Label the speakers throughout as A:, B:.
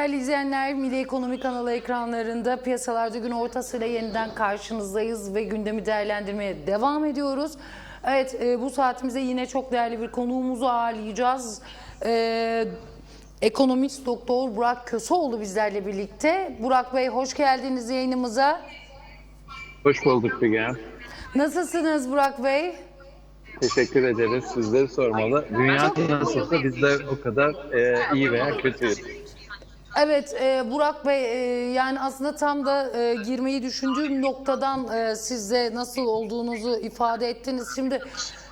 A: Değerli izleyenler, Milli Ekonomi kanalı ekranlarında piyasalarda gün ortasıyla yeniden karşınızdayız ve gündemi değerlendirmeye devam ediyoruz. Evet, e, bu saatimizde yine çok değerli bir konuğumuzu ağırlayacağız. E, ekonomist Doktor Burak Köseoğlu bizlerle birlikte. Burak Bey hoş geldiniz yayınımıza.
B: Hoş bulduk Figen.
A: Nasılsınız Burak Bey?
B: Teşekkür ederiz. Sizleri sormalı. Dünya nasılsa biz de o kadar e, iyi veya kötüyüz.
A: Evet e, Burak Bey e, yani aslında tam da e, girmeyi düşündüğüm noktadan e, size nasıl olduğunuzu ifade ettiniz. Şimdi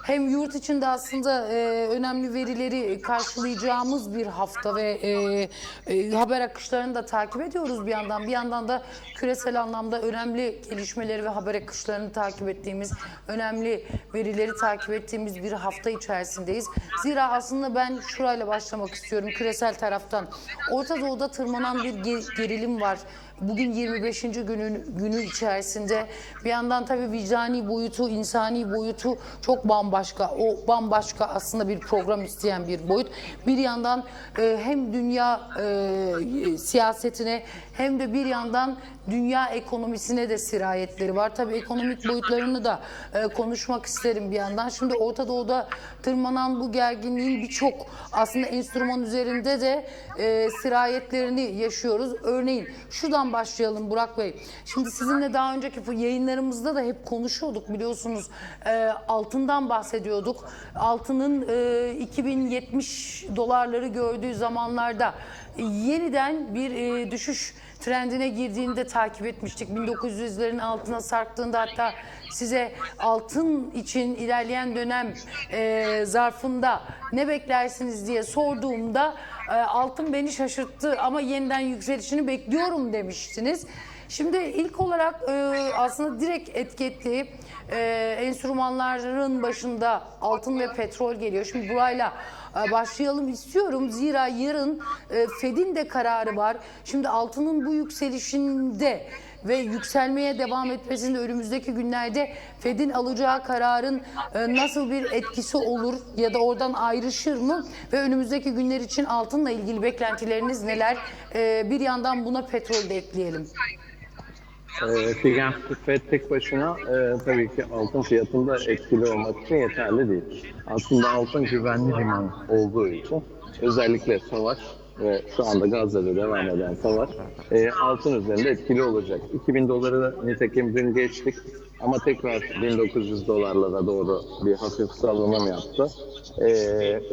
A: hem yurt içinde aslında e, önemli verileri karşılayacağımız bir hafta ve e, e, haber akışlarını da takip ediyoruz bir yandan. Bir yandan da küresel anlamda önemli gelişmeleri ve haber akışlarını takip ettiğimiz, önemli verileri takip ettiğimiz bir hafta içerisindeyiz. Zira aslında ben şurayla başlamak istiyorum küresel taraftan. Orta Doğu'da tırmanan bir ge- gerilim var. Bugün 25. günün günü içerisinde bir yandan tabii vicdani boyutu, insani boyutu çok bambaşka. O bambaşka aslında bir program isteyen bir boyut. Bir yandan e, hem dünya e, siyasetine hem de bir yandan dünya ekonomisine de sirayetleri var. Tabii ekonomik boyutlarını da e, konuşmak isterim bir yandan. Şimdi Orta Doğu'da tırmanan bu gerginliğin birçok aslında enstrüman üzerinde de e, sirayetlerini yaşıyoruz. Örneğin şuradan başlayalım Burak Bey. Şimdi sizinle daha önceki yayınlarımızda da hep konuşuyorduk biliyorsunuz. E, altından bahsediyorduk. Altının e, 2070 dolarları gördüğü zamanlarda yeniden bir e, düşüş trendine girdiğinde takip etmiştik. 1900'lerin altına sarktığında hatta size altın için ilerleyen dönem e, zarfında ne beklersiniz diye sorduğumda e, altın beni şaşırttı ama yeniden yükselişini bekliyorum demiştiniz. Şimdi ilk olarak e, aslında direkt etiketli e, enstrümanların başında altın ve petrol geliyor. Şimdi burayla başlayalım istiyorum. Zira yarın e, Fed'in de kararı var. Şimdi altının bu yükselişinde ve yükselmeye devam etmesinde önümüzdeki günlerde Fed'in alacağı kararın e, nasıl bir etkisi olur ya da oradan ayrışır mı ve önümüzdeki günler için altınla ilgili beklentileriniz neler? E, bir yandan buna petrol de ekleyelim.
B: E, Figen FED tek başına e, tabii ki altın fiyatında etkili olmak için yeterli değil. Aslında altın güvenli liman olduğu için özellikle savaş ve şu anda Gazze'de devam eden savaş e, altın üzerinde etkili olacak. 2000 doları nitekim dün geçtik ama tekrar 1900 dolarlara doğru bir hafif salınım yaptı. E,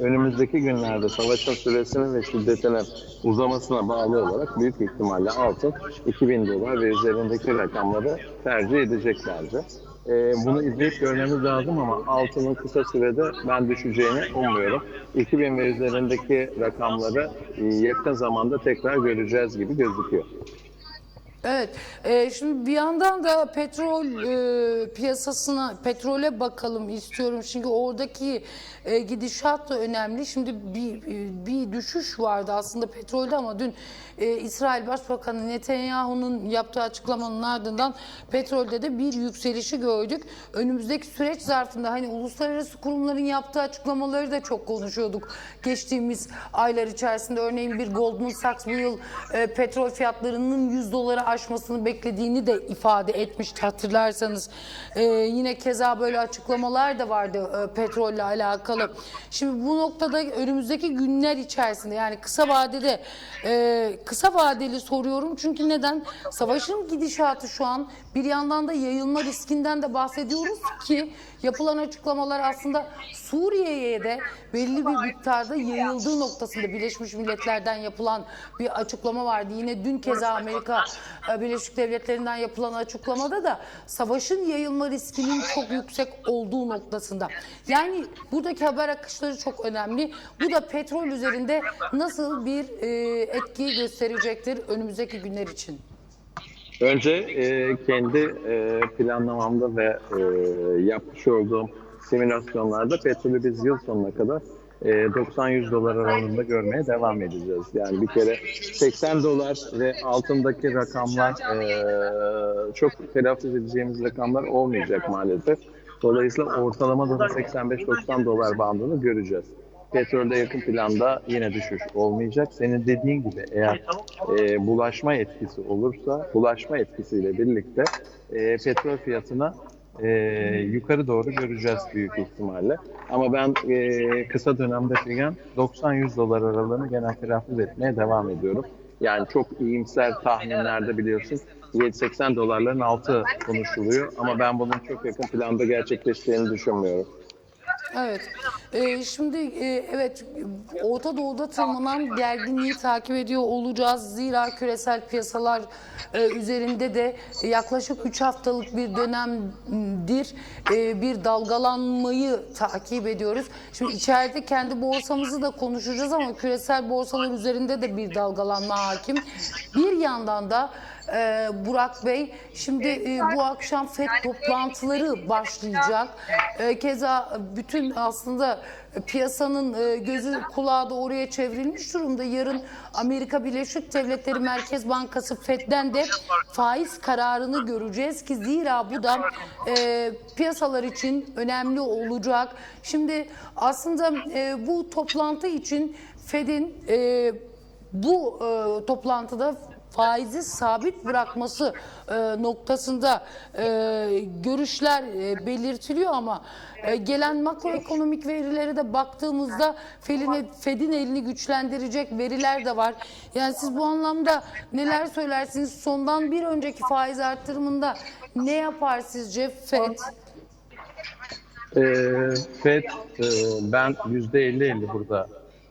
B: önümüzdeki günlerde savaşın süresinin ve şiddetinin uzamasına bağlı olarak büyük ihtimalle altın 2000 dolar ve üzerindeki rakamları tercih edecek bence. Ee, bunu izleyip görmemiz lazım ama altının kısa sürede ben düşeceğini ummuyorum. 2000 ve üzerindeki rakamları e, yakın zamanda tekrar göreceğiz gibi gözüküyor.
A: Evet, e, şimdi bir yandan da petrol e, piyasasına, petrole bakalım istiyorum. Çünkü oradaki e, gidişat da önemli. Şimdi bir, e, bir düşüş vardı aslında petrolde ama dün e, İsrail Başbakanı Netanyahu'nun yaptığı açıklamanın ardından petrolde de bir yükselişi gördük. Önümüzdeki süreç zarfında hani uluslararası kurumların yaptığı açıklamaları da çok konuşuyorduk. Geçtiğimiz aylar içerisinde örneğin bir Goldman Sachs bu yıl e, petrol fiyatlarının 100 doları aşmasını beklediğini de ifade etmişti hatırlarsanız. E, yine keza böyle açıklamalar da vardı e, petrolle alakalı. Şimdi bu noktada önümüzdeki günler içerisinde yani kısa vadede e, kısa vadeli soruyorum çünkü neden? Savaşın gidişatı şu an bir yandan da yayılma riskinden de bahsediyoruz ki yapılan açıklamalar aslında Suriye'ye de belli bir miktarda yayıldığı noktasında Birleşmiş Milletler'den yapılan bir açıklama vardı. Yine dün keza Amerika Birleşik Devletleri'nden yapılan açıklamada da savaşın yayılma riskinin çok yüksek olduğu noktasında. Yani buradaki haber akışları çok önemli. Bu da petrol üzerinde nasıl bir e, etki gösterecektir önümüzdeki günler için?
B: Önce e, kendi e, planlamamda ve e, yapmış olduğum simülasyonlarda petrolü biz yıl sonuna kadar 90-100 dolar aralığında görmeye devam edeceğiz. Yani bir kere 80 dolar ve altındaki rakamlar e, çok telaffuz edeceğimiz rakamlar olmayacak maalesef. Dolayısıyla ortalamada da 85-90 dolar bandını göreceğiz. petrolde yakın planda yine düşüş olmayacak. Senin dediğin gibi eğer e, bulaşma etkisi olursa bulaşma etkisiyle birlikte e, petrol fiyatına e, yukarı doğru göreceğiz büyük ihtimalle. Ama ben e, kısa dönemde filan 90-100 dolar aralığını gene telaffuz etmeye devam ediyorum. Yani çok iyimser tahminlerde biliyorsun 7-80 dolarların altı konuşuluyor ama ben bunun çok yakın planda gerçekleşeceğini düşünmüyorum.
A: Evet. Ee, şimdi e, evet Orta Doğu'da tırmanan gerginliği takip ediyor olacağız. Zira küresel piyasalar e, üzerinde de yaklaşık 3 haftalık bir dönemdir e, bir dalgalanmayı takip ediyoruz. Şimdi içeride kendi borsamızı da konuşacağız ama küresel borsalar üzerinde de bir dalgalanma hakim. Bir yandan da ee, Burak Bey, şimdi e, bu akşam FED toplantıları başlayacak. Ee, keza bütün aslında piyasanın e, gözü kulağı da oraya çevrilmiş durumda. Yarın Amerika Birleşik Devletleri Merkez Bankası FED'den de faiz kararını göreceğiz ki zira bu da e, piyasalar için önemli olacak. Şimdi aslında e, bu toplantı için FED'in e, bu e, toplantıda faizi sabit bırakması e, noktasında e, görüşler e, belirtiliyor ama e, gelen makroekonomik verilere de baktığımızda Fed'in, elini güçlendirecek veriler de var. Yani siz bu anlamda neler söylersiniz? Sondan bir önceki faiz arttırımında ne yapar sizce Fed?
B: E, FED e, ben %50-50 burada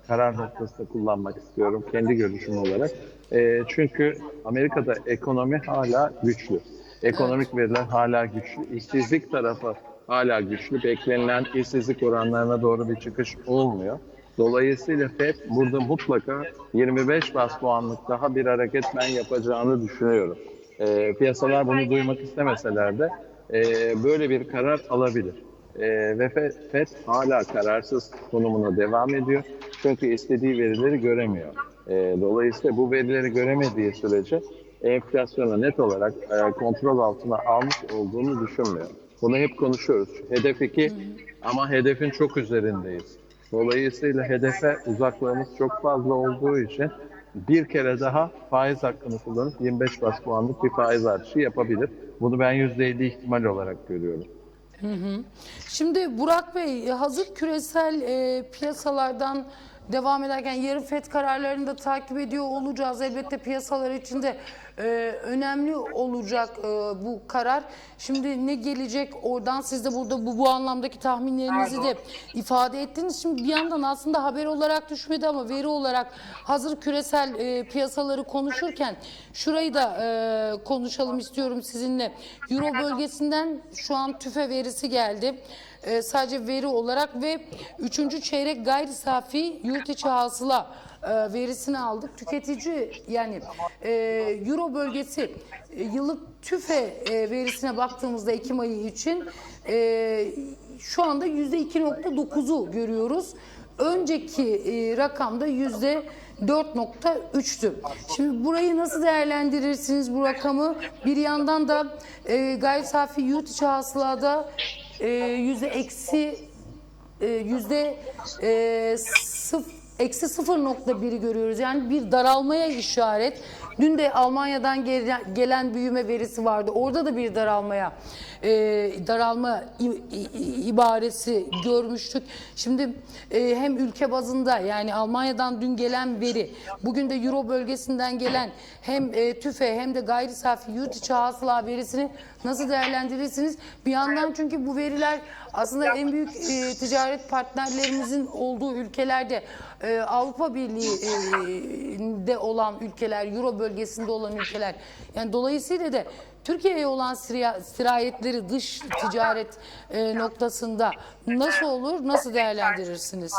B: karar noktasında kullanmak istiyorum kendi görüşüm olarak. E, çünkü Amerika'da ekonomi hala güçlü. Ekonomik veriler hala güçlü. İşsizlik tarafı hala güçlü. Beklenilen işsizlik oranlarına doğru bir çıkış olmuyor. Dolayısıyla FED burada mutlaka 25 bas puanlık daha bir hareket ben yapacağını düşünüyorum. E, piyasalar bunu duymak istemeseler de e, böyle bir karar alabilir. E, ve FED, FED hala kararsız konumuna devam ediyor. Çünkü istediği verileri göremiyor. E, dolayısıyla bu verileri göremediği sürece enflasyonu net olarak e, kontrol altına almış olduğunu düşünmüyor. Bunu hep konuşuyoruz. Hedef 2 ama hedefin çok üzerindeyiz. Dolayısıyla hedefe uzaklığımız çok fazla olduğu için bir kere daha faiz hakkını kullanıp 25 bas puanlık bir faiz artışı yapabilir. Bunu ben %50 ihtimal olarak görüyorum.
A: Şimdi Burak Bey hazır küresel e, piyasalardan devam ederken yarın FED kararlarını da takip ediyor olacağız. Elbette piyasalar için de e, önemli olacak e, bu karar. Şimdi ne gelecek oradan siz de burada bu, bu anlamdaki tahminlerinizi de ifade ettiniz. Şimdi bir yandan aslında haber olarak düşmedi ama veri olarak hazır küresel e, piyasaları konuşurken şurayı da e, konuşalım istiyorum sizinle. Euro bölgesinden şu an tüfe verisi geldi. E, sadece veri olarak ve 3. çeyrek gayri safi yurt içi hasıla e, verisini aldık. Tüketici yani e, Euro bölgesi e, yıllık tüfe e, verisine baktığımızda Ekim ayı için e, şu anda %2.9'u görüyoruz. Önceki rakamda yüzde 4.3'tü. Şimdi burayı nasıl değerlendirirsiniz bu rakamı? Bir yandan da e, gayri safi yurt içi hasılada e, yüzde eksi e, yüzde e, sıf, eksi 0.1'i görüyoruz. Yani bir daralmaya işaret. Dün de Almanya'dan gelen, büyüme verisi vardı. Orada da bir daralmaya e, daralma i- i- ibaresi görmüştük. Şimdi e, hem ülke bazında yani Almanya'dan dün gelen veri, bugün de Euro bölgesinden gelen hem e, tüfe hem de gayri safi yurt içi hasıla verisini nasıl değerlendirirsiniz? Bir yandan çünkü bu veriler aslında en büyük e, ticaret partnerlerimizin olduğu ülkelerde e, Avrupa Birliği'de olan ülkeler, Euro bölgesinde olan ülkeler. Yani dolayısıyla da Türkiye'ye olan sira- sirayetleri dış ticaret e, noktasında nasıl olur, nasıl değerlendirirsiniz?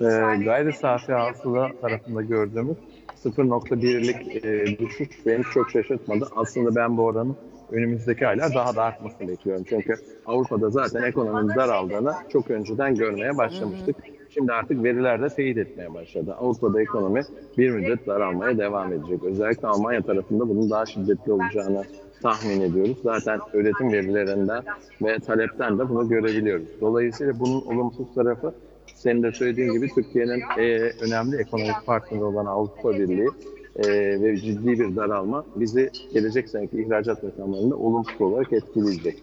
B: e, gayri safi hasıla tarafında gördüğümüz 0.1'lik e, düşüş beni çok şaşırtmadı. Aslında ben bu oranın önümüzdeki aylar daha da artmasını bekliyorum. Çünkü Avrupa'da zaten ekonominin daraldığını çok önceden görmeye başlamıştık. Şimdi artık veriler de teyit etmeye başladı. Avrupa'da ekonomi bir müddet daralmaya devam edecek. Özellikle Almanya tarafında bunun daha şiddetli olacağını tahmin ediyoruz. Zaten üretim verilerinden ve talepten de bunu görebiliyoruz. Dolayısıyla bunun olumsuz tarafı senin de söylediğin gibi Türkiye'nin e, önemli ekonomik partneri olan Avrupa Birliği e, ve ciddi bir daralma bizi gelecek seneki ihracat rakamlarında olumsuz olarak etkileyecek.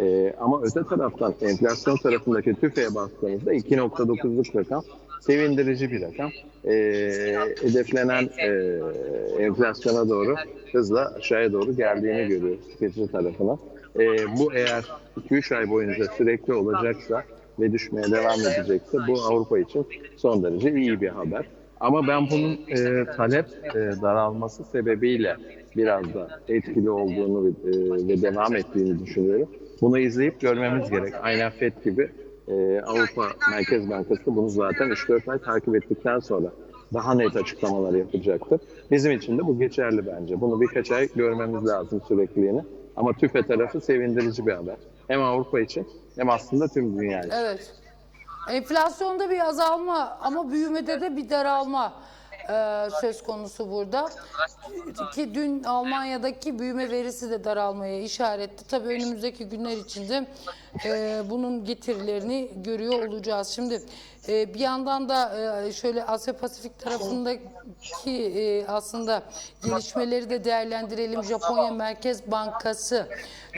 B: E, ama öte taraftan enflasyon tarafındaki tüfeğe baktığımızda 2.9'luk rakam sevindirici bir rakam. E, hedeflenen e, enflasyona doğru hızla aşağıya doğru geldiğini görüyoruz tüketici tarafına. E, bu eğer 2-3 ay boyunca sürekli olacaksa ve düşmeye devam edecekse bu Avrupa için son derece iyi bir haber. Ama ben bunun e, talep e, daralması sebebiyle biraz da etkili olduğunu e, ve devam ettiğini düşünüyorum. Bunu izleyip görmemiz gerek. Aynen FED gibi e, Avrupa Merkez Bankası bunu zaten 3-4 ay takip ettikten sonra daha net açıklamalar yapacaktır. Bizim için de bu geçerli bence. Bunu birkaç ay görmemiz lazım sürekliliğini. Ama tüfe tarafı sevindirici bir haber. Hem Avrupa için hem aslında tüm dünya için.
A: Evet. Enflasyonda bir azalma ama büyümede de bir daralma e, söz konusu burada. Ki dün Almanya'daki büyüme verisi de daralmaya işaretti. Tabii önümüzdeki günler içinde e, bunun getirilerini görüyor olacağız. Şimdi e, bir yandan da e, şöyle Asya Pasifik tarafındaki e, aslında gelişmeleri de değerlendirelim. Japonya Merkez Bankası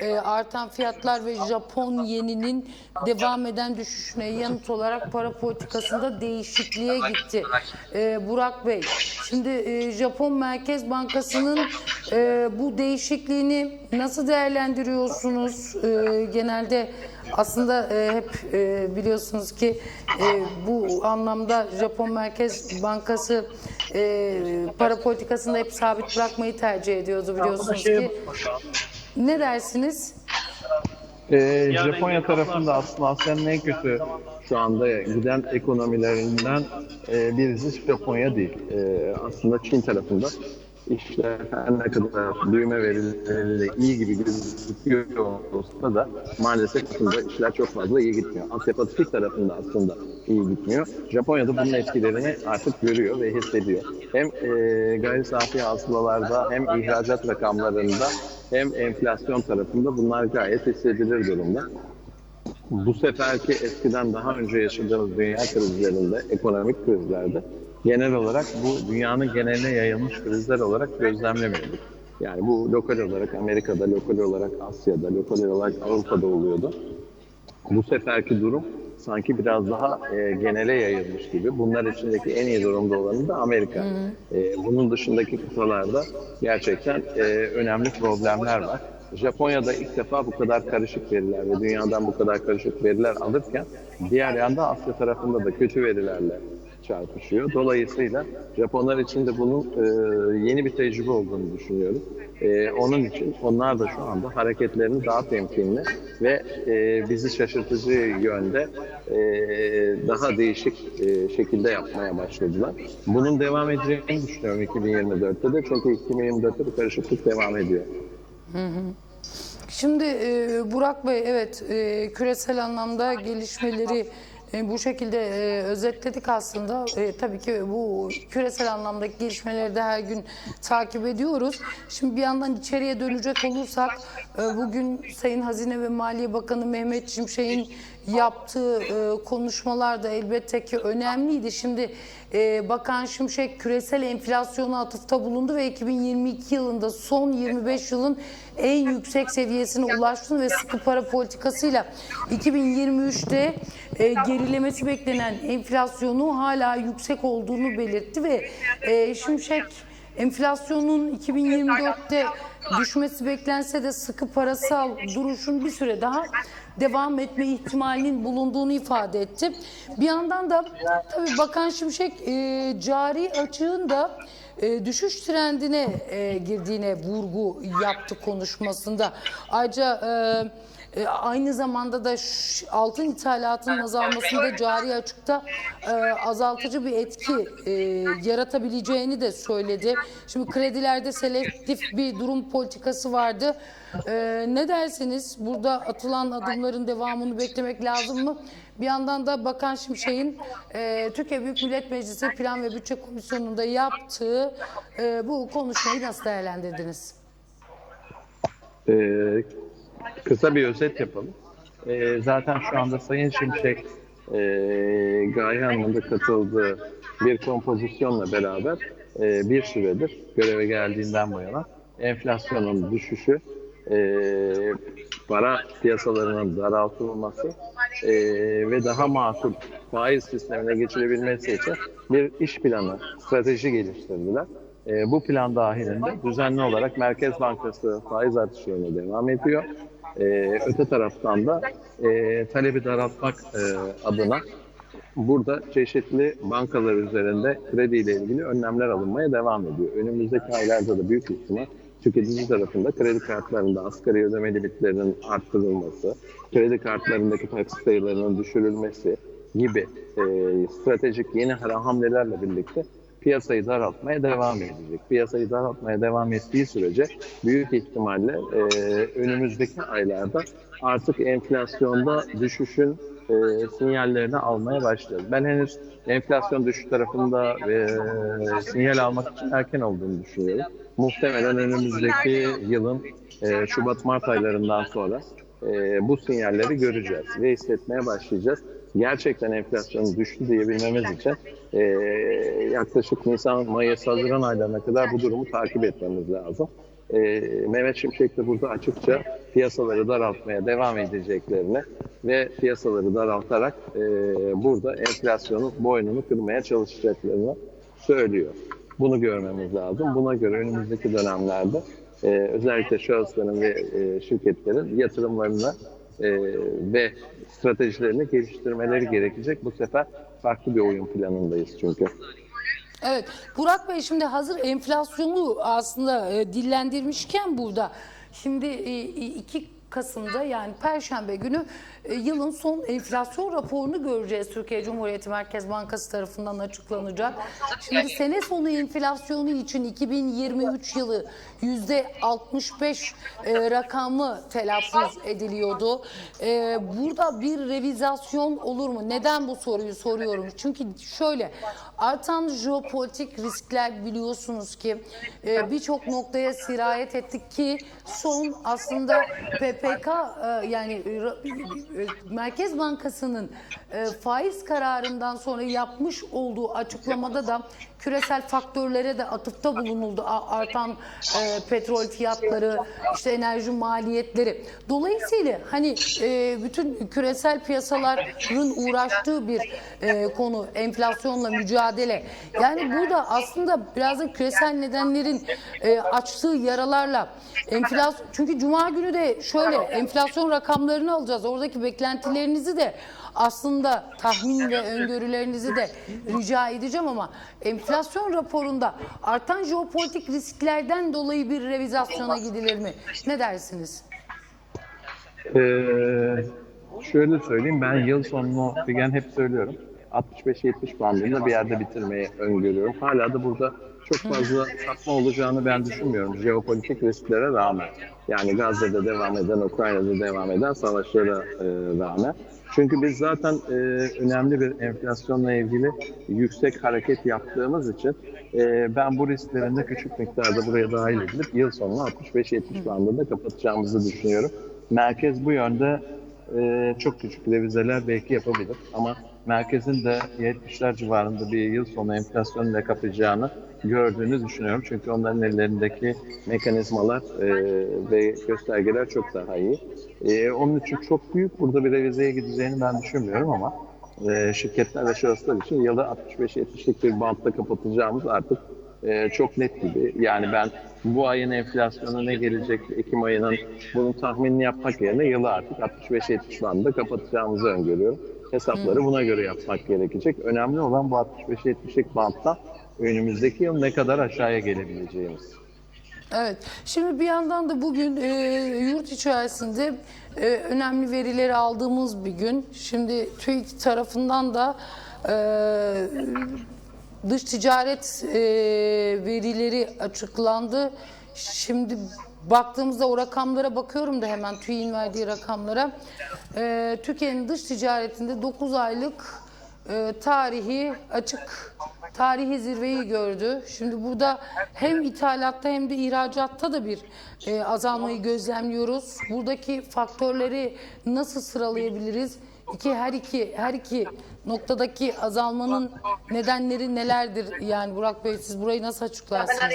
A: e, artan fiyatlar ve Japon yeninin devam eden düşüşüne yanıt olarak para politikasında değişikliğe gitti. E, Burak Bey, şimdi e, Japon Merkez Bankası'nın e, bu değişikliğini nasıl değerlendiriyorsunuz? E, genelde aslında e, hep e, biliyorsunuz ki e, bu anlamda Japon Merkez Bankası e, para politikasında hep sabit bırakmayı tercih ediyordu biliyorsunuz ki. Ne dersiniz?
B: Ee, Japonya tarafında aslında Asya'nın en kötü şu anda giden ekonomilerinden e, birisi Japonya değil. E, aslında Çin tarafında işler her ne kadar büyüme verileriyle iyi gibi gözüküyor olsa da maalesef aslında işler çok fazla iyi gitmiyor. Asya Pasifik tarafında aslında iyi gitmiyor. Japonya'da bunun etkilerini artık görüyor ve hissediyor. Hem e, gayri safi hasılalarda hem ihracat rakamlarında hem enflasyon tarafında bunlar gayet hissedilir durumda. Bu seferki eskiden daha önce yaşadığımız dünya krizlerinde, ekonomik krizlerde genel olarak bu dünyanın geneline yayılmış krizler olarak gözlemlemiyorduk. Yani bu lokal olarak Amerika'da, lokal olarak Asya'da, lokal olarak Avrupa'da oluyordu. Bu seferki durum sanki biraz daha e, genele yayılmış gibi. Bunlar içindeki en iyi durumda olanı da Amerika. E, bunun dışındaki kıtalarda gerçekten e, önemli problemler var. Japonya'da ilk defa bu kadar karışık veriler ve dünyadan bu kadar karışık veriler alırken diğer yanda Asya tarafında da kötü verilerle çarpışıyor. Dolayısıyla Japonlar için de bunun e, yeni bir tecrübe olduğunu düşünüyorum. E, onun için onlar da şu anda hareketlerini daha temkinli ve e, bizi şaşırtıcı yönde e, daha değişik e, şekilde yapmaya başladılar. Bunun devam edeceğini düşünüyorum 2024'te de çünkü 2024'te bu karışıklık devam ediyor.
A: Şimdi e, Burak Bey evet e, küresel anlamda gelişmeleri e, bu şekilde e, özetledik aslında. E, tabii ki bu küresel anlamdaki gelişmeleri de her gün takip ediyoruz. Şimdi bir yandan içeriye dönecek olursak bugün Sayın Hazine ve Maliye Bakanı Mehmet Şimşek'in yaptığı konuşmalar da elbette ki önemliydi. Şimdi Bakan Şimşek küresel enflasyona atıfta bulundu ve 2022 yılında son 25 yılın en yüksek seviyesine ulaştı ve sıkı para politikasıyla 2023'te e, gerilemesi beklenen enflasyonu hala yüksek olduğunu belirtti ve e, Şimşek enflasyonun 2024'te düşmesi beklense de sıkı parasal duruşun bir süre daha devam etme ihtimalinin bulunduğunu ifade etti. Bir yandan da tabii Bakan Şimşek e, cari açığın da e, düşüş trendine e, girdiğine vurgu yaptı konuşmasında. Ayrıca e, e, aynı zamanda da altın ithalatının azalmasında cari açıkta e, azaltıcı bir etki e, yaratabileceğini de söyledi. Şimdi kredilerde selektif bir durum politikası vardı. E, ne dersiniz? Burada atılan adımların devamını beklemek lazım mı? Bir yandan da Bakan Şimşek'in e, Türkiye Büyük Millet Meclisi Plan ve Bütçe Komisyonu'nda yaptığı e, bu konuşmayı nasıl değerlendirdiniz?
B: Ee, kısa bir özet yapalım. Ee, zaten şu anda Sayın Şimşek e, Gaye Hanım'ın da katıldığı bir kompozisyonla beraber e, bir süredir göreve geldiğinden bu yana enflasyonun düşüşü, e, para piyasalarının daraltılması e, ve daha makul faiz sistemine geçilebilmesi için bir iş planı, strateji geliştirdiler. E, bu plan dahilinde düzenli olarak Merkez Bankası faiz artışlarına devam ediyor. E, öte taraftan da e, talebi daraltmak e, adına burada çeşitli bankalar üzerinde krediyle ilgili önlemler alınmaya devam ediyor. Önümüzdeki aylarda da büyük ihtimal tüketici tarafında kredi kartlarında asgari ödeme limitlerinin arttırılması, kredi kartlarındaki taksit sayılarının düşürülmesi gibi e, stratejik yeni hamlelerle birlikte piyasayı daraltmaya devam edecek. Piyasayı daraltmaya devam ettiği sürece büyük ihtimalle e, önümüzdeki aylarda artık enflasyonda düşüşün e, sinyallerini almaya başlıyoruz. Ben henüz enflasyon düşüş tarafında e, sinyal almak için erken olduğunu düşünüyorum. Muhtemelen önümüzdeki yılın e, Şubat-Mart aylarından sonra e, bu sinyalleri göreceğiz ve hissetmeye başlayacağız. Gerçekten enflasyonun düştü diyebilmemiz için e, yaklaşık Nisan, Mayıs, Haziran aylarına kadar bu durumu takip etmemiz lazım. E, Mehmet Şimşek de burada açıkça piyasaları daraltmaya devam edeceklerini ve piyasaları daraltarak e, burada enflasyonun boynunu kırmaya çalışacaklarını söylüyor. Bunu görmemiz lazım. Buna göre önümüzdeki dönemlerde e, özellikle şahısların ve e, şirketlerin yatırımlarını e, ve stratejilerini geliştirmeleri gerekecek. Bu sefer farklı bir oyun planındayız çünkü.
A: Evet Burak Bey şimdi hazır enflasyonu aslında e, dillendirmişken burada şimdi e, 2 Kasım'da yani Perşembe günü yılın son enflasyon raporunu göreceğiz. Türkiye Cumhuriyeti Merkez Bankası tarafından açıklanacak. Şimdi sene sonu enflasyonu için 2023 yılı yüzde 65 e, rakamı telaffuz ediliyordu. E, burada bir revizasyon olur mu? Neden bu soruyu soruyorum? Çünkü şöyle artan jeopolitik riskler biliyorsunuz ki e, birçok noktaya sirayet ettik ki son aslında PPK e, yani e, Merkez Bankası'nın e, faiz kararından sonra yapmış olduğu açıklamada da küresel faktörlere de atıfta bulunuldu. Artan e, petrol fiyatları, işte enerji maliyetleri. Dolayısıyla hani e, bütün küresel piyasaların uğraştığı bir konu enflasyonla mücadele. Yani burada aslında biraz da küresel nedenlerin açtığı yaralarla enflasyon çünkü cuma günü de şöyle enflasyon rakamlarını alacağız. Oradaki beklentilerinizi de aslında tahmin ve öngörülerinizi de rica edeceğim ama enflasyon raporunda artan jeopolitik risklerden dolayı bir revizasyona gidilir mi? Ne dersiniz?
B: Ee, şöyle söyleyeyim ben yıl sonunu Figen hep söylüyorum. 65-70 bandında bir yerde bitirmeyi öngörüyorum. Hala da burada çok fazla sapma olacağını ben düşünmüyorum. Jeopolitik risklere rağmen. Yani Gazze'de devam eden, Ukrayna'da devam eden savaşlara e, rağmen. Çünkü biz zaten e, önemli bir enflasyonla ilgili yüksek hareket yaptığımız için e, ben bu risklerin de küçük miktarda buraya dahil edilip yıl sonunu 65-70 bandında kapatacağımızı düşünüyorum. Merkez bu yönde e, çok küçük revizeler belki yapabilir ama merkezin de 70'ler civarında bir yıl sonu enflasyonla kapayacağını gördüğünü düşünüyorum. Çünkü onların ellerindeki mekanizmalar e, ve göstergeler çok daha iyi. E, onun için çok büyük burada bir revizeye gideceğini ben düşünmüyorum ama e, şirketler ve şahıslar için yılı 65-70'lik bir bantta kapatacağımız artık e, çok net gibi. Yani ben bu ayın enflasyonu ne gelecek Ekim ayının bunun tahminini yapmak yerine yılı artık 65-70 bandında kapatacağımızı öngörüyorum. Hesapları buna göre yapmak gerekecek. Önemli olan bu 65-70'lik bantta önümüzdeki yıl ne kadar aşağıya gelebileceğimiz.
A: Evet. Şimdi bir yandan da bugün e, yurt içerisinde e, önemli verileri aldığımız bir gün. Şimdi TÜİK tarafından da e, dış ticaret e, verileri açıklandı. Şimdi baktığımızda o rakamlara bakıyorum da hemen TÜİK'in verdiği rakamlara. E, Türkiye'nin dış ticaretinde 9 aylık e, tarihi açık tarihi zirveyi gördü. Şimdi burada hem ithalatta hem de ihracatta da bir e, azalmayı gözlemliyoruz. Buradaki faktörleri nasıl sıralayabiliriz? iki her iki her iki noktadaki azalmanın nedenleri nelerdir? Yani Burak Bey siz burayı nasıl açıklarsınız?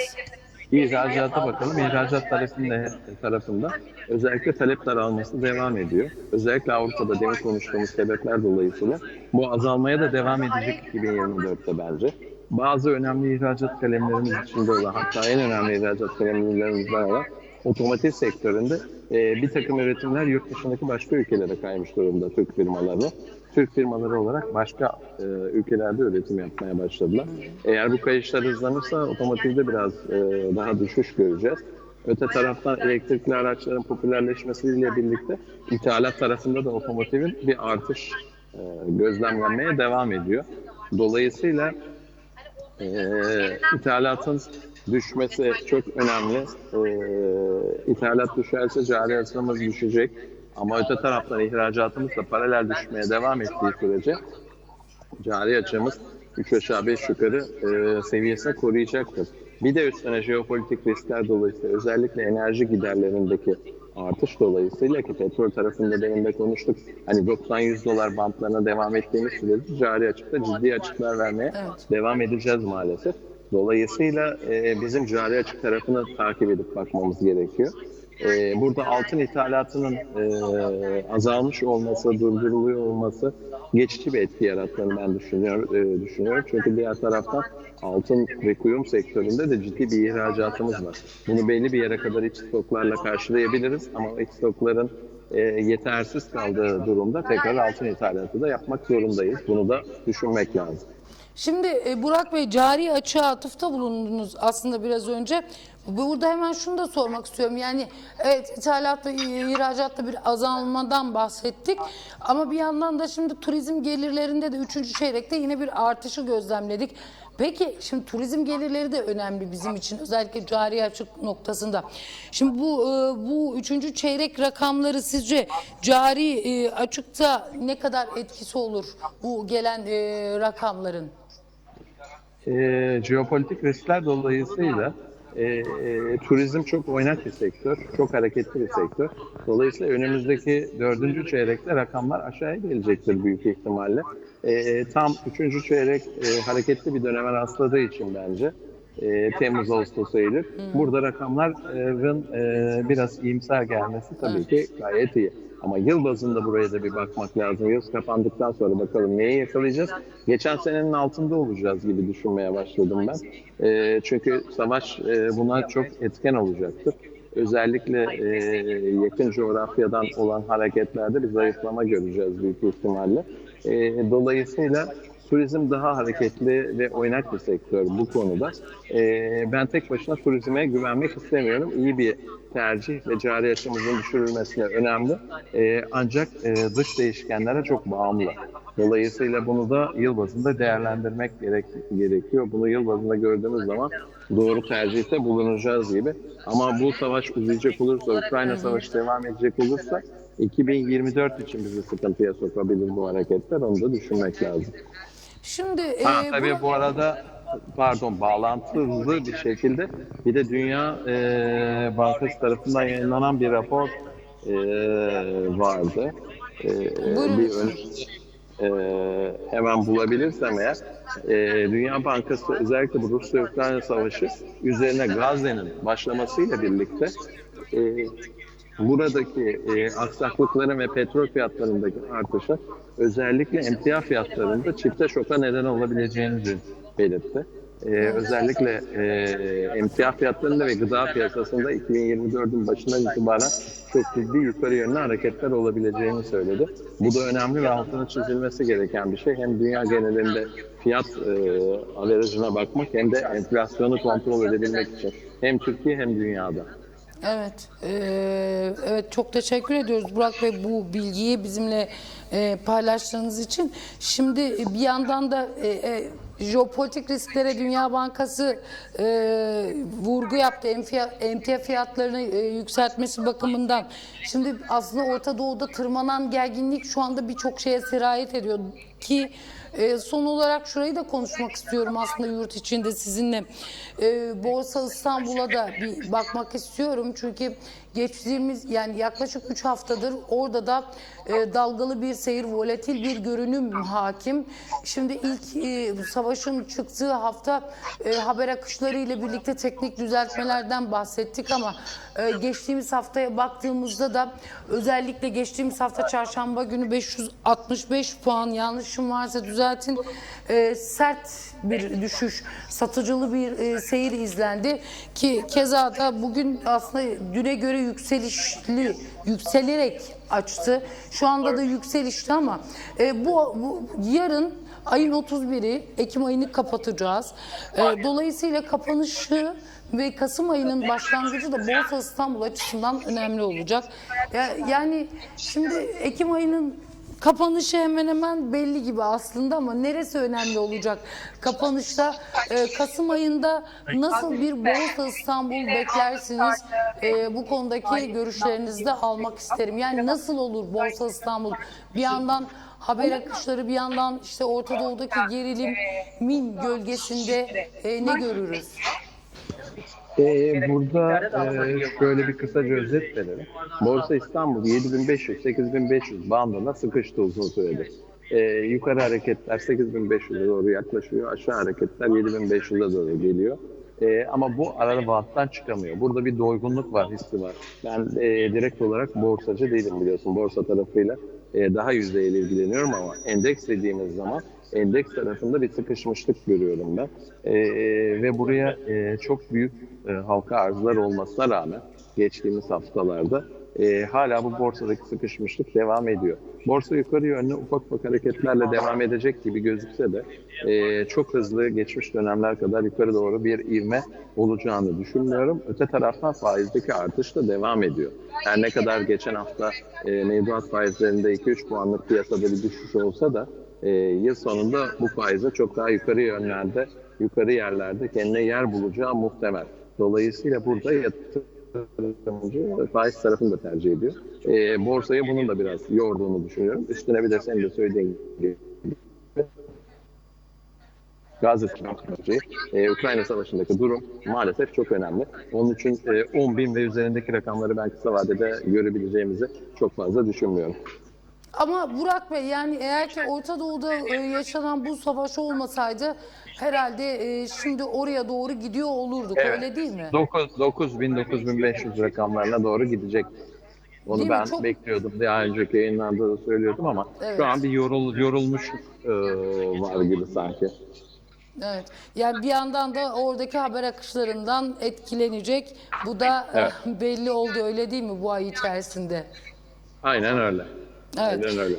B: İhracata bakalım. İhracat tarafında, tarafında özellikle talep daralması devam ediyor. Özellikle Avrupa'da demin konuştuğumuz sebepler dolayısıyla bu azalmaya da devam edecek 2024'te bence. Bazı önemli ihracat kalemlerimiz içinde olan hatta en önemli ihracat kalemlerimizden olan otomotiv sektöründe e, bir takım üretimler yurt dışındaki başka ülkelere kaymış durumda Türk firmaları. Türk firmaları olarak başka e, ülkelerde üretim yapmaya başladılar. Eğer bu kayışlar hızlanırsa otomotivde biraz e, daha düşüş göreceğiz. Öte taraftan elektrikli araçların popülerleşmesiyle birlikte ithalat tarafında da otomotivin bir artış e, gözlemlenmeye devam ediyor. Dolayısıyla e, ithalatın düşmesi çok önemli. E, ithalat düşerse cari açığımız düşecek. Ama öte taraftan ihracatımız da paralel düşmeye devam ettiği sürece cari açığımız 3 aşağı 5 yukarı e, seviyesine koruyacaktır. Bir de üstüne jeopolitik riskler dolayısıyla özellikle enerji giderlerindeki artış dolayısıyla ki petrol tarafında demin de konuştuk. Hani 90-100 dolar bantlarına devam ettiğimiz sürece cari açıkta ciddi açıklar vermeye
A: Evet.
B: devam edeceğiz maalesef. Dolayısıyla e, bizim cari açık tarafını takip edip bakmamız gerekiyor. E, burada altın ithalatının e, azalmış olması, durduruluyor olması geçici bir etki yarattığını ben düşünüyorum. e, düşünüyorum. Çünkü diğer taraftan altın ve kuyum sektöründe de ciddi bir ihracatımız var. Bunu belli bir yere kadar iç stoklarla karşılayabiliriz ama iç stokların e, yetersiz kaldığı durumda tekrar altın ithalatı da yapmak zorundayız. Bunu da düşünmek lazım.
A: Şimdi e, Burak Bey cari açığa atıfta bulundunuz aslında biraz önce. Burada hemen şunu da sormak istiyorum. Yani evet ithalatta, ihracatta bir azalmadan bahsettik. Ama bir yandan da şimdi turizm gelirlerinde de 3. çeyrekte yine bir artışı gözlemledik. Peki şimdi turizm gelirleri de önemli bizim için özellikle cari açık noktasında. Şimdi bu e, bu üçüncü çeyrek rakamları sizce cari e, açıkta ne kadar etkisi olur bu gelen e, rakamların?
B: e, jeopolitik riskler dolayısıyla e, e, turizm çok oynak bir sektör, çok hareketli bir sektör. Dolayısıyla önümüzdeki dördüncü çeyrekte rakamlar aşağıya gelecektir büyük ihtimalle. E, tam üçüncü çeyrek e, hareketli bir döneme rastladığı için bence e, Temmuz, Ağustos, Eylül. Burada rakamların e, biraz iyimser gelmesi tabii ki gayet iyi. Ama yıl bazında buraya da bir bakmak lazım. Yıl kapandıktan sonra bakalım neyi yakalayacağız. Geçen senenin altında olacağız gibi düşünmeye başladım ben. E, çünkü savaş e, buna çok etken olacaktır. Özellikle e, yakın coğrafyadan olan hareketlerde bir zayıflama göreceğiz büyük ihtimalle. E, dolayısıyla turizm daha hareketli ve oynak bir sektör bu konuda. Ee, ben tek başına turizme güvenmek istemiyorum. İyi bir tercih ve cari açımızın düşürülmesine önemli. Ee, ancak e, dış değişkenlere çok bağımlı. Dolayısıyla bunu da yıl bazında değerlendirmek gerek, gerekiyor. Bunu yıl bazında gördüğümüz zaman doğru tercihte bulunacağız gibi. Ama bu savaş uzayacak olursa, Ukrayna savaşı devam edecek olursa 2024 için bizi sıkıntıya sokabilir bu hareketler. Onu da düşünmek lazım.
A: Şimdi e,
B: Ha, tabii
A: Burak-
B: bu arada pardon bağlantılı bir şekilde bir de Dünya e, Bankası tarafından yayınlanan bir rapor e, vardı. E,
A: Buyurun.
B: bir ön, e, hemen bulabilirsem eğer e, Dünya Bankası özellikle bu Rusya-Ukrayna savaşı üzerine Gazze'nin başlamasıyla birlikte e, buradaki e, aksaklıkların ve petrol fiyatlarındaki artışa özellikle emtia fiyatlarında çifte şoka neden olabileceğini belirtti. E, özellikle e, emtia fiyatlarında ve gıda piyasasında 2024'ün başından itibaren çok ciddi yukarı yönlü hareketler olabileceğini söyledi. Bu da önemli ve altına çizilmesi gereken bir şey. Hem dünya genelinde fiyat e, averajına bakmak hem de enflasyonu kontrol edebilmek için. Hem Türkiye hem dünyada.
A: Evet, eee, evet çok teşekkür ediyoruz Burak Bey bu bilgiyi bizimle eee, paylaştığınız için. Şimdi bir yandan da eee, eee, jeopolitik risklere Dünya Bankası eee, vurgu yaptı. Emtia, fiyatlarını eee, yükseltmesi bakımından. Şimdi aslında Orta Doğu'da tırmanan gerginlik şu anda birçok şeye sirayet ediyor. Ki e, son olarak şurayı da konuşmak istiyorum aslında yurt içinde sizinle. E, Borsa İstanbul'a da bir bakmak istiyorum. Çünkü geçtiğimiz yani yaklaşık 3 haftadır orada da e, dalgalı bir seyir, volatil bir görünüm hakim. Şimdi ilk e, savaşın çıktığı hafta e, haber akışları ile birlikte teknik düzeltmelerden bahsettik ama e, geçtiğimiz haftaya baktığımızda da özellikle geçtiğimiz hafta çarşamba günü 565 puan yanlışım varsa düzeltin e, sert bir düşüş, satıcılı bir e, seyir izlendi ki keza da bugün aslında düne göre yükselişli, yükselerek açtı. Şu anda da yükselişte ama e, bu, bu yarın ayın 31'i Ekim ayını kapatacağız. E, dolayısıyla kapanışı ve Kasım ayının başlangıcı da Borsa İstanbul açısından önemli olacak. Ya- Yani şimdi Ekim ayının kapanışı hemen hemen belli gibi aslında ama neresi önemli olacak? Kapanışta e, Kasım ayında nasıl bir Borsa İstanbul beklersiniz? E, bu konudaki görüşlerinizi de almak isterim. Yani nasıl olur Borsa İstanbul? Bir yandan haber akışları bir yandan işte Orta Doğu'daki gerilimin gölgesinde e, ne görürüz?
B: Ee, burada e, şöyle bir kısaca özet verelim. Borsa İstanbul 7500-8500 bandına sıkıştı uzun süredir. Ee, yukarı hareketler 8500'e doğru yaklaşıyor. Aşağı hareketler 7500'e doğru geliyor. Ee, ama bu arada banttan çıkamıyor. Burada bir doygunluk var, hissi var. Ben e, direkt olarak borsacı değilim biliyorsun. Borsa tarafıyla e, daha yüzeyle ilgileniyorum ama endeks dediğimiz zaman endeks tarafında bir sıkışmışlık görüyorum ben. Ee, ve buraya e, çok büyük e, halka arzlar olmasına rağmen geçtiğimiz haftalarda e, hala bu borsadaki sıkışmışlık devam ediyor. Borsa yukarı yönlü ufak ufak hareketlerle devam edecek gibi gözükse de e, çok hızlı geçmiş dönemler kadar yukarı doğru bir ivme olacağını düşünmüyorum. Öte taraftan faizdeki artış da devam ediyor. Her ne kadar geçen hafta e, mevduat faizlerinde 2-3 puanlık piyasada bir düşüş olsa da e, yıl sonunda bu faize çok daha yukarı yönlerde, yukarı yerlerde kendine yer bulacağı muhtemel. Dolayısıyla burada yatırımcı faiz tarafını da tercih ediyor. E, borsayı bunun da biraz yorduğunu düşünüyorum. Üstüne bir de senin de söylediğin gibi Gazze e, Ukrayna Savaşı'ndaki durum maalesef çok önemli. Onun için e, 10 bin ve üzerindeki rakamları ben kısa vadede görebileceğimizi çok fazla düşünmüyorum.
A: Ama Burak Bey yani eğer ki Orta Doğu'da e, yaşanan bu savaş olmasaydı herhalde e, şimdi oraya doğru gidiyor olurduk öyle değil mi?
B: 9, 9 bin, 9500 rakamlarına doğru gidecek. Onu
A: Değil mi?
B: ben
A: Çok-
B: bekliyordum. Daha önceki yayınlarda da söylüyordum ama
A: Evet.
B: şu an bir yorul, yorulmuş e, var gibi sanki.
A: Evet. Yani bir yandan da oradaki haber akışlarından etkilenecek. Bu da e,
B: Evet.
A: belli oldu öyle değil mi bu ay içerisinde?
B: Aynen öyle.
A: Evet.
B: Aynen öyle.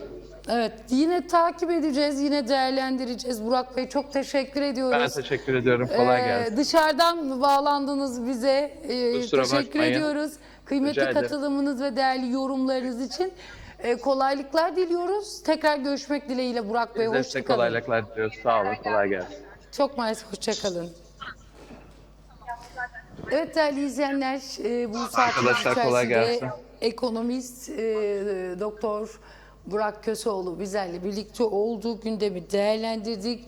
A: Evet. Yine takip edeceğiz, yine değerlendireceğiz. Burak Bey çok teşekkür ediyoruz.
B: Ben teşekkür ediyorum. Kolay
A: Ee,
B: gelsin.
A: dışarıdan bağlandınız bize. Ee,
B: Kusura
A: teşekkür
B: bakmayın.
A: ediyoruz. Kıymetli katılımınız ve değerli yorumlarınız için. Ee, kolaylıklar diliyoruz. Tekrar görüşmek dileğiyle Burak Bey. Hoşçakalın.
B: kolaylıklar diliyoruz. Sağ olun. Kolay gelsin.
A: Çok maalesef hoşçakalın. Evet değerli izleyenler, e, bu saatin
B: Arkadaşlar, kolay gelsin.
A: Ekonomist e, doktor Burak Köseoğlu bizlerle birlikte oldu. Gündemi değerlendirdik.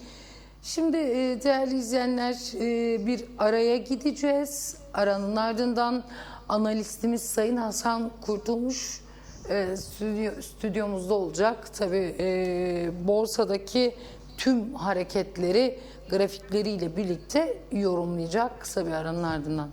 A: Şimdi e, değerli izleyenler e, bir araya gideceğiz. Aranın ardından analistimiz Sayın Hasan Kurtulmuş e, stüdyo, stüdyomuzda olacak. Tabii e, borsadaki tüm hareketleri grafikleriyle birlikte yorumlayacak kısa bir aranın ardından.